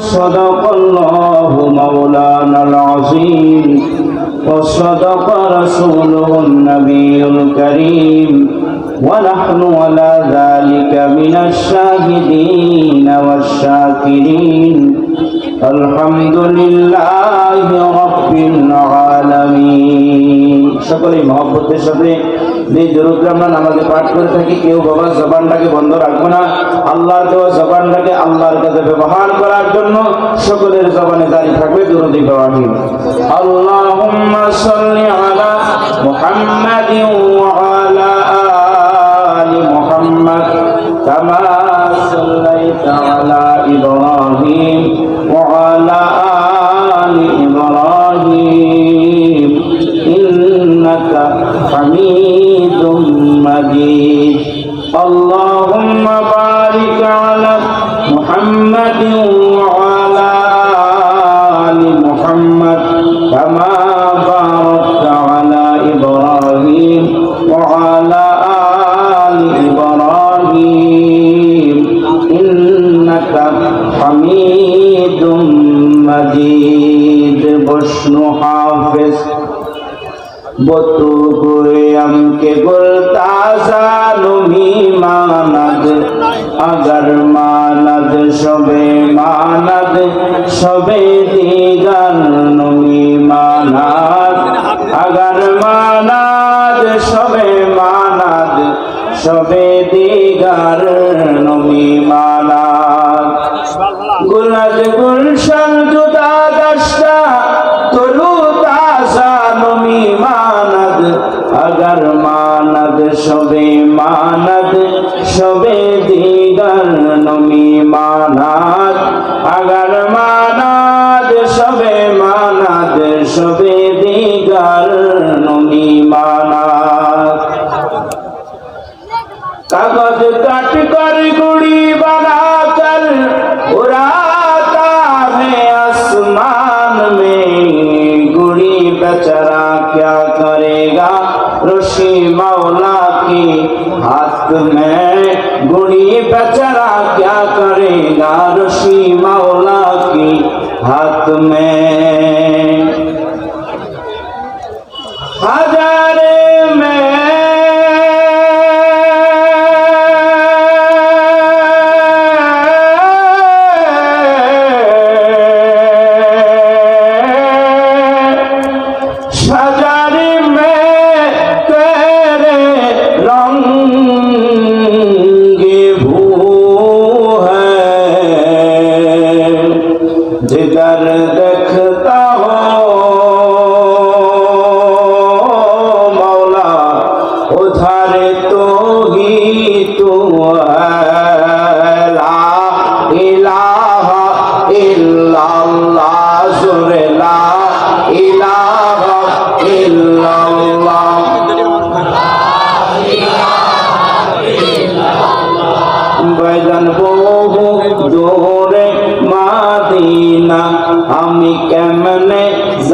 صدق الله مولانا العظيم وصدق رسوله النبي الكريم ونحن على ذلك من الشاهدين والشاكرين. الحمد لله رب العالمين. شكرا محبت شكرا যে দরুদ আমরা পাঠ করে থাকি, কেউ বাবার জবানটাকে বন্ধ রাখব না। আল্লাহর দেওয়া জবানটাকে আল্লাহর কাছে ব্যবহার করার জন্য সকলের জবানে দাঁড়িয়ে থাকবে দরুদ ইব্রাহিম আল্লাহুম্মা সাল্লি আলা মুহাম্মাদিন ওয়া আলা مجيد الله कोयम के गुलता सालुमी मानद अगर मानद सबे मानद सबे दीगर नुमी मानद अगर मानद सबे मानद सबे दीगर नुमी मानद মানাত, সবে দিগর নমি মানাত। আগর মানাত, সবে মানাত, সবে দিগর নমি মানাত। কাগজ কাট কর গুড়ি বানা কর উড়াতা হে আসমান মে। গুড়ি বেচারা क्या हक में गुणी बेचारा क्या करेगा ऋषि मौला की हक में? हक যেটার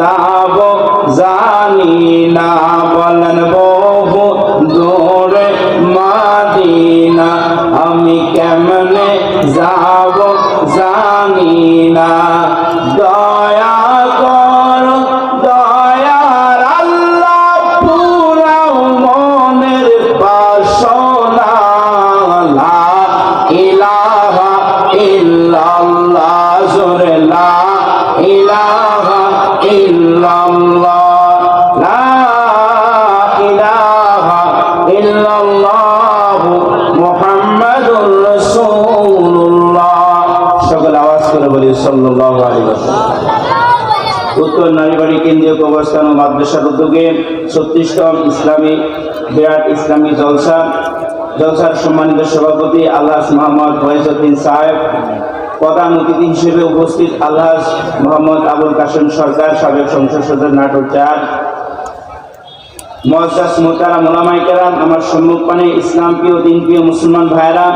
যাব জানি না বলেন উত্তর নারীবাড়ি কেন্দ্রীয় কবরস্থান ও মাদ্রাসার উদ্যোগে ছত্রিশতম ইসলামী বিরাট ইসলামী জলসা, জলসার সম্মানিত সভাপতি আল্লাহ মোহাম্মদ ফয়েজউদ্দিন সাহেব, প্রধান অতিথি হিসেবে উপস্থিত আল্লাহ মোহাম্মদ আবুল কাসেম সরকার, সাবেক সংসদ সদস্য নাটোর চার মহাজাস মোতারা মোলামাই কেরাম, আমার সম্মুখ পানে ইসলাম প্রিয় দিন প্রিয় মুসলমান ভাইয়েরা,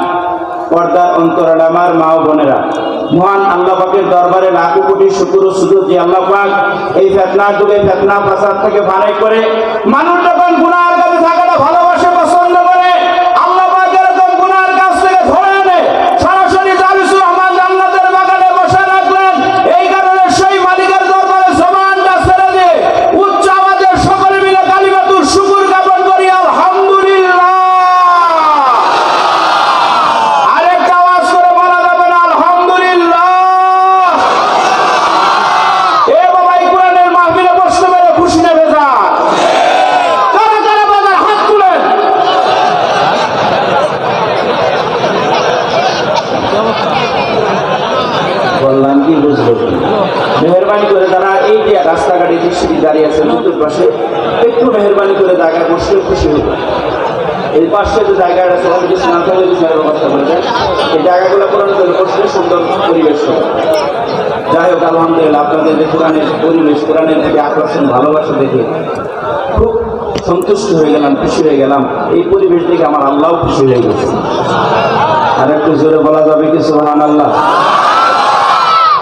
পর্দার অন্তরাল আমার মা ও বোনেরা। মহান আল্লাহ পাকের দরবারে লাখো কোটি শুকুর সুযোগ যে আল্লাহ এই ফেতনা যুগে ফেতনা ফাসাদ থেকে বাড়াই করে মানুষ যখন গুনার কাছে থাকাটা ভালোবাসে পছন্দ করে আল্লাহ পাক এরকম গুনার কাছ থেকে ধরে আনে সরাসরি জাবিসুর রহমান জান্নাতের বাগানে বসে রাখলে বললাম কি বুঝলো কি? মেহরবানি করে তারা এই যে রাস্তাঘাটে দৃষ্টি দাঁড়িয়ে আছে নতুন পাশে। একটু মেহরবানি করে জায়গায় বসলে খুশি হতো এই পাশে যে জায়গাটা অনেক কিছু না থাকলে বিষয়ের ব্যবস্থা করে দেয় এই জায়গাগুলো পূরণ করে সুন্দর পরিবেশ যাই হোক, আলহামদুলিল্লাহ, আপনাদের যে কোরআনের পরিবেশ, কোরআনের প্রতি আকর্ষণ, ভালোবাসা দেখে খুব সন্তুষ্ট হয়ে গেলাম, খুশি হয়ে গেলাম। এই পরিবেশ দেখে আমার আল্লাহ খুশি হয়ে গেছে। আর একটু জোরে বলা যাবে কি সুহান আল্লাহ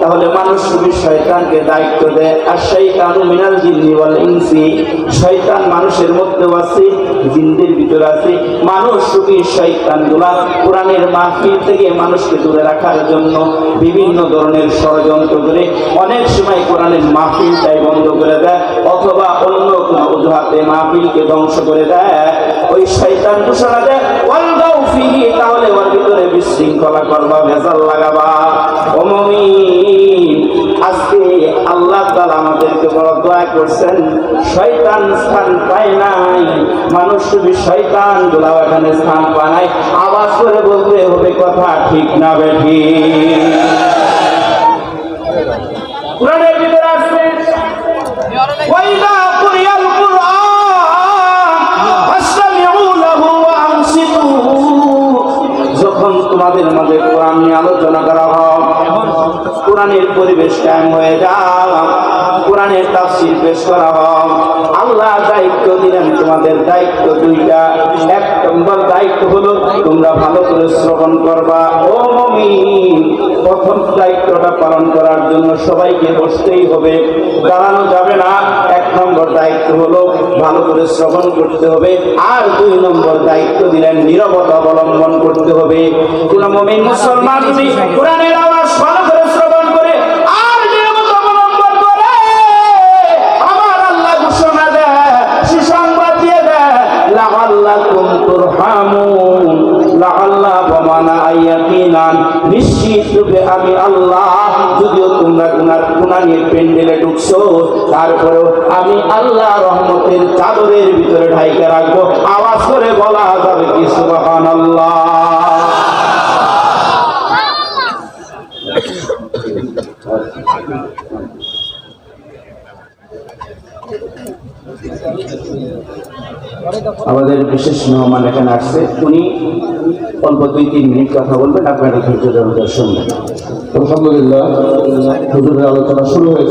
তাহলে মানুষ শুধু শয়তানকে দায়িত্ব দেয়, আর শয়তান মিনাল জিন্নি ওয়াল ইনসি, শয়তান মানুষের মধ্যেও আছে, জিনদের ভিতর আছে। মানুষ শুধু শয়তানগুলা কোরআনের মাহফিল থেকে মানুষকে দূরে রাখার জন্য বিভিন্ন ধরনের ষড়যন্ত্র করে অনেক সময় কোরআনের মাহফিলটাই বন্ধ করে দেয়, অথবা অন্য কোনো অজুহাতে মাহফিলকে ধ্বংস করে দেয়। ওই শয়তান ঘোষণা দেয় তাহলে ওর ভিতরে বিশৃঙ্খলা করবা, ভেজাল লাগাবা। আমাদেরকে বড় দয়া করছেন, শয়তান স্থান পায় নাই, মানুষ শুধু শয়তান গুলাও এখানে স্থান পায় নাই। আবাস করে বলতে হবে, কথা ঠিক না বেঠি। যখন তোমাদের মাঝে কোরআন নিয়ে আলোচনা করা হয় কোরআনের পরিবেশ কায়েম হয়ে যাও কোরআনের তাফসীর পেশ করা হয় আল্লাহ দায়িত্ব দিলেন, তোমাদের দায়িত্ব দুইটা। এক নম্বর দায়িত্ব হলো, তোমরা ভালো করে শ্রবণ করবা। ও মমিন, প্রথম দায়িত্বটা পালন করার জন্য সবাইকে বসতেই হবে, দাঁড়ানো যাবে না। এক নম্বর দায়িত্ব হলো, ভালো করে শ্রবণ করতে হবে। আর দুই নম্বর দায়িত্ব দিলেন, নিরবতা অবলম্বন করতে হবে। কোন মমিন মুসলমান যদি কোরআনের আওয়াজ নিশ্চিত আমি আল্লাহ, যদিও তোমরা গুনার গুনানির পেন্ডেলে ঢুকছো, তারপরেও আমি আল্লাহ রহমতের চাদরের ভিতরে ঢাইকে রাখব। আওয়াজ করে বলা যাবে কি, সুবহানাল্লাহ। আমাদের বিশেষ মেহমান এখানে আসছে। উনি অল্প দুই, তিন মিনিট কথা বলবেন, আপনারা ধৈর্য ধরে শুনবেন। আলহামদুলিল্লাহ হুজুরের আলোচনা শুরু হয়েছে।